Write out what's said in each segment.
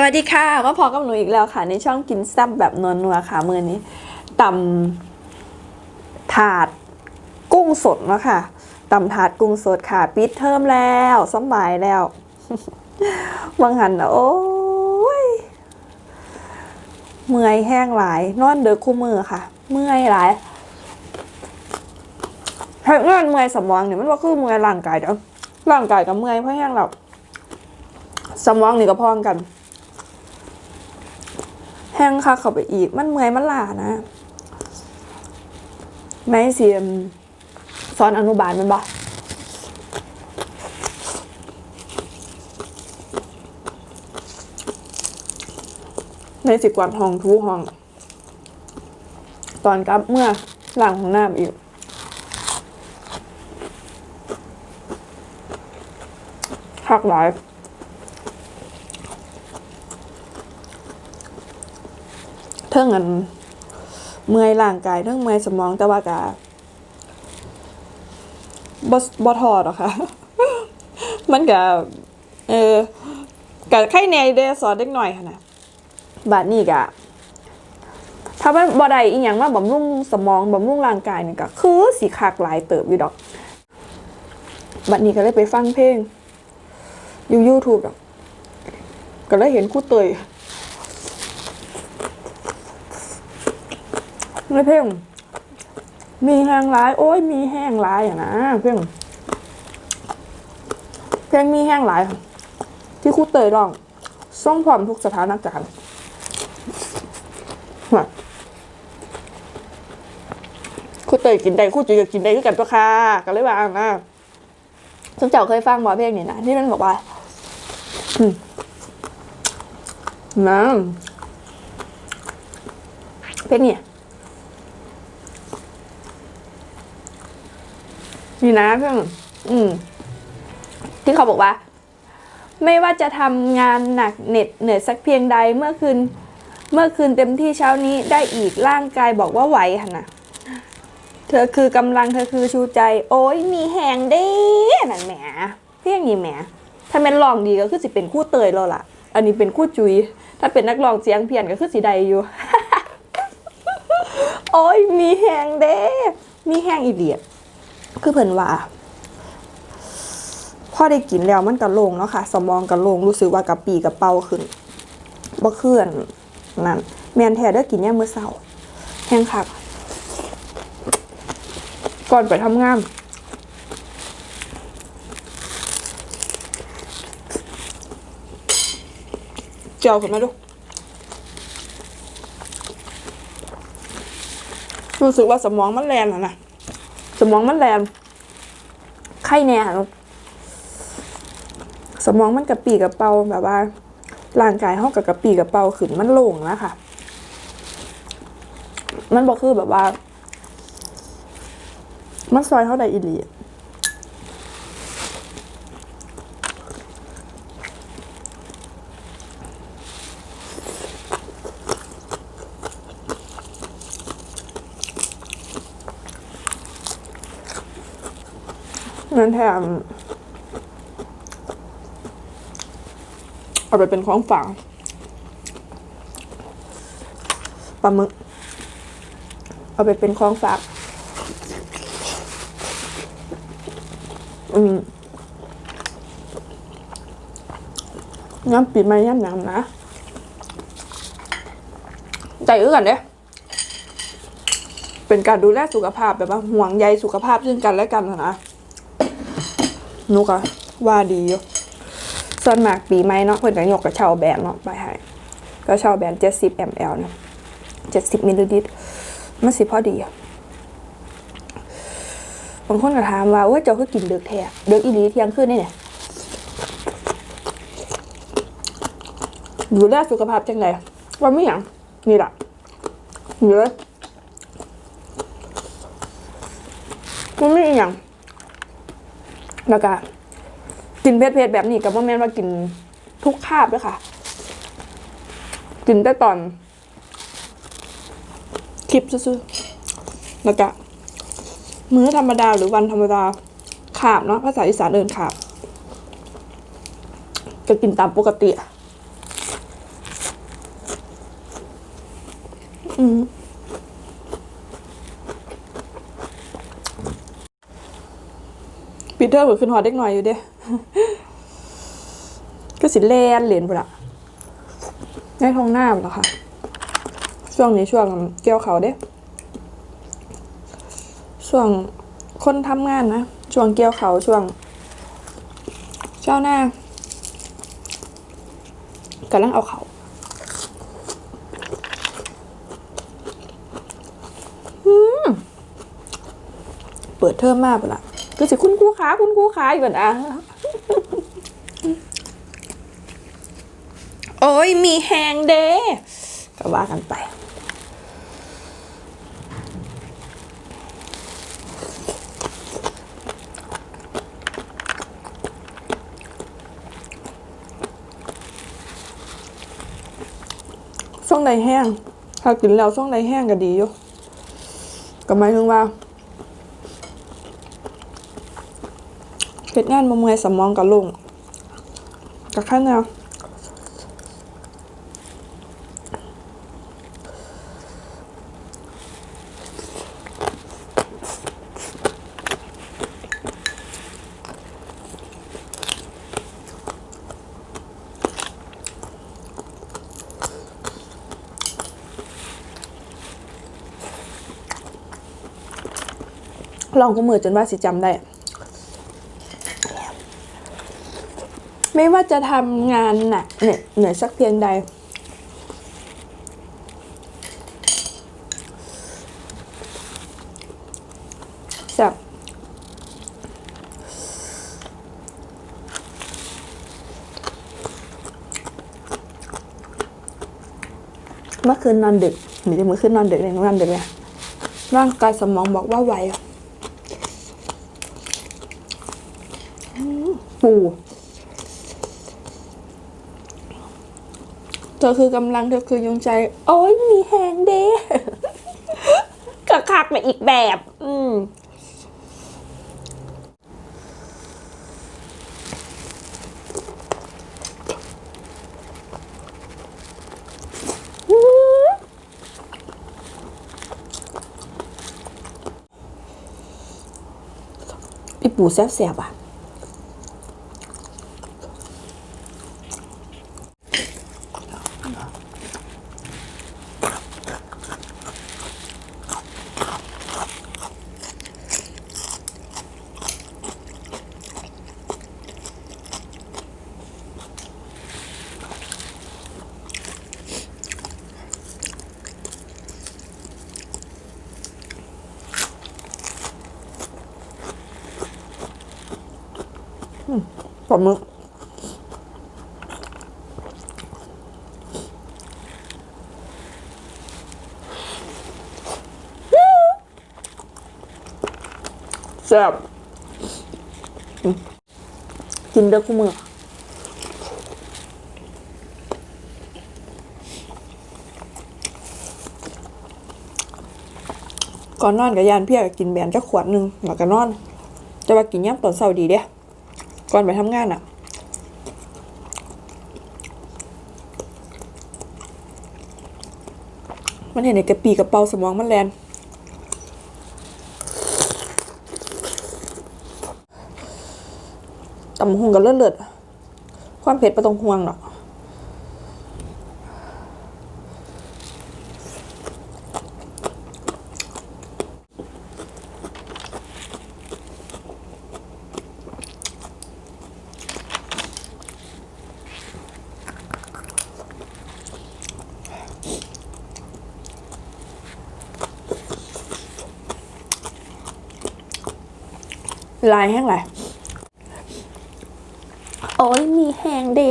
สวัสดีค่ะมาพอกับหนูอีกแล้วค่ะ ในช่องกินซับแบบนนัวๆค่ะมือนี้ตำถาดกุ้งสดเนาะค่ะตำถาดกุ้งสดค่ะ ปิดเทอมแล้วสำบายแล้ววังหันโอ้ยเมื่อยแห้งหลาย นอนเดือคู่มือค่ะ เมื่อยหลายเฮ้ยงานเมื่อยสมองเนี่ยมันว่าคือเมื่อยร่างกายเด้อร่างกายกับเมื่อยเพราะแห้งเราสมองนี่ก็พองกัน แห้งค่ะเข้าไปอีก มันเมื่อยมันล้านะแม่เสียมสอนอนุบาลมันบ่ในสิกวาดห้องทุกห้อง ตอนกลับเมื่อหลังของน้ำอีกหักหลาย ท่งอันเมื่อยร่างกายเท่งเมื่อยสมองแต่ว่ากะบบ่ทอดหรอค่ะมันกะเออกะไข้ในเดสอนเด็กหน่อยค่ะนะบาดนี้กะถ้ามันบ่ไดอีหยังมาบำรุงสมองบำรุงร่างกายนี่ก็คือสิคักหลายเติบอยู่ดอกบัดนี้ก็เลยไปฟังเพลงอยู่ YouTube ดอก ก็เลยเห็นคู่เตย ไม่เพ่ง มีแห้งร้าย โอ้ย มีแห้งร้ายอย่างนะเพ่ง เพลงมีแห้งร้าย ที่คู่เตยร้องส่งพร้อมทุกสถานการณ์คู่เตยกินได้คู่จุยกินได้คือกันตัวค่ะก็เลยว่าอะนะสมเจ้าเคยฟังบอเพลงนี่นะที่มันบอกว่าน้ำเพลงเนี่ย นี่นะเพื่อนอืม ที่เขาบอกว่า ไม่ว่าจะทำงานหนักเหน็ดเหนื่อยสักเพียงใดเมื่อคืนเมื่อคืนเต็มที่เช้านี้ได้อีกร่างกายบอกว่าไหวหันนะเธอคือกำลังเธอคือชูใจ โอ้ยมีแหงเด้นั่นแหมเพียงนี้แหมถ้าเป็นลองดีก็คือสิเป็นคู่เตยแล้วล่ะ อันนี้เป็นคู่จุย ถ้าเป็นนักร้องเสียงเพี้ยนก็คือสีใดอยู่ โอ้ยมีแหงเด้มีแหงอีเดียด คือเพิ่นว่าพอได้กินแล้วมันก็โล่งเนาะค่ะ สมองก็โล่งรู้สึกว่ากระปีกระเป๋าขึ้นบ่เคลื่อนนั่นแมนแท้เด้กินยามมื้อเช้าแห้งคักก่อนไปทำงานเจียวขึ้นมาดูรู้สึกว่าสมองมันแลนะนะ สมองมันแลนไข้แน่ะสมองมันกระปีกระเป๋าแบบว่าร่างกายห้องกับกระปีกระเป๋าขึ้นมันโล่งแล้วค่ะ มันบอกคือแบบว่า มันซอยเท่าใดอีหลี นั่นแถมเอาไปเป็นของฝากปลาหมึก เอาไปเป็นของฝาก อืมย้ำปีใหม่ย้ำหนำนะ ใจอื้อกันเด้เป็นการดูแลสุขภาพแบบว่าห่วงใยสุขภาพซึ่งกันและกันนะ นุกอะว่าดีอยู่ส่วนมากปีใหม่เนาะเพิ่นก็ยกกระเช้าแบรนด์เนาะไปให้กระเช้าแบรนด์70 ml นะ70มิลลิลิตรมันสิพอดีอะบางคนก็ถามว่าว่าเจ้าคือกินเดือกแท้เดือกอีหลีเที่ยงคืนนี่เนี่ยดูแลสุขภาพจังไงว่าไม่หยังนี่แหละนี่เลยมันไม่อหย่าง แล้วก็กินเผ็ดๆแบบนี้กับว่าแม่นว่ากินทุกคาบด้วยค่ะ กินแต่ตอน คลิปซื้อแล้วก็มื้อธรรมดาหรือวันธรรมดาขาบเนาะภาษาอีสานเอินขาบก็กินตามปกติอืม ปีเตอร์เหมือนขึ้นหอดเด็กหน่อยอยู่เด้ก็สิแลนเหรียญพุ่นละในท้องหน้าพุ่นละค่ะ ช่วงนี้ช่วงเกี่ยวเขาเด้ช่วงคนทำงานนะ ช่วงเกี่ยวเขาช่วง เจ้าหน้ากำลังเอาเขาเปิดเทอมมากพุ่นล ก็สิคุณครูขาคุณครูขาอยู่ก่อนอะโอ้ยมีแหงเด้ก็ว่ากันไป ช่วงใดแห้ง ถ้ากินแล้วช่วงใดแห้งก็ดีอยู่ก็หมายถึงว่า เฮ็ดงานมาเมื่อยสมองกับลงกับขั้นแนวลองก็มือจนว่าสิจำได้ ไม่ว่าจะทำงานหนักเหน็ดเหนื่อยสักเพียงใดแซ่บเมื่อคืนนอนดึกหรือจะมื่อคืนนอนดึกเลยนอนดึกเลยร่างกายสมองบอกว่าไหวอืมปู เธอคือกำลังเธอคือยุงใจ โอ้ยมีแหงเด้กะคักไปอีกแบบ อืมพี่ปูแซ่บๆอะ ปลาหมึกแซ่บกินเด้อคู่มือก่อนนอนกับยานเพียกกินแบนจะขวดหนึ่งแล้วก็นอนจะว่ากินย่ำตอนเช้าดีเด้ ก่อนไปทำงานอะมันเห็นในกระปีกระเป๋าสมองมันแลนตำหงกับเลือดเลือดความเผ็ดประตรงห่วงหรอก ลายแห้งไรโอ้ยมีแห้งเด้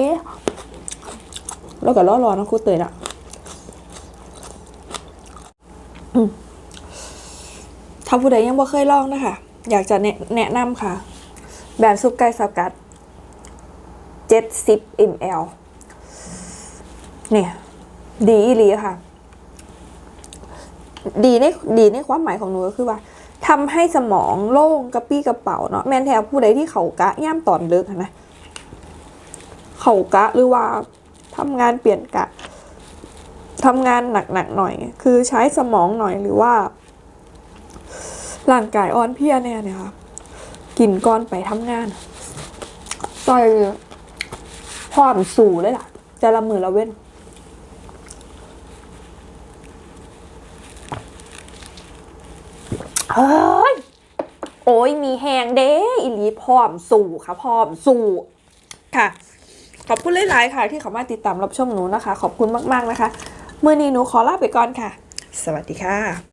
แล้วก็รอรอนะครูเตยนะถ้าผู้ใดยังบ่เคยลองนะคะ อยากจะแนะแนะนำค่ะ แบบซุปไก่สับกัด 70 ml เนี่ย ดีอีหลีค่ะ ดีในดีในความหมายของหนูก็คือว่า ทำให้สมองโล่งกระปี้กระเป๋าเนาะแมนแถวผู้ใดที่เขากะย่ามตอนเลิกอะนะเขากะหรือว่าทำงานเปลี่ยนกะทำงานหนักๆหน่อย คือใช้สมองหน่อยหรือว่าร่างกายอ่อนเพลียเนี่ยเนี่ยค่ะกินก้อนไปทำงานต่อยพร้อมสู่เลยล่ะ จะละมือละเว้น เอ้ยโอ้ยมีแหงเด้อิลีพร้อมสู่ค่ะพร้อมสู่ค่ะ ขอบคุณหลาย ๆ ค่ะ ที่เขามาติดตามรับชมหนูนะคะ ขอบคุณมาก ๆ นะคะ เมื่อนี้หนูขอลาไปก่อนค่ะ สวัสดีค่ะ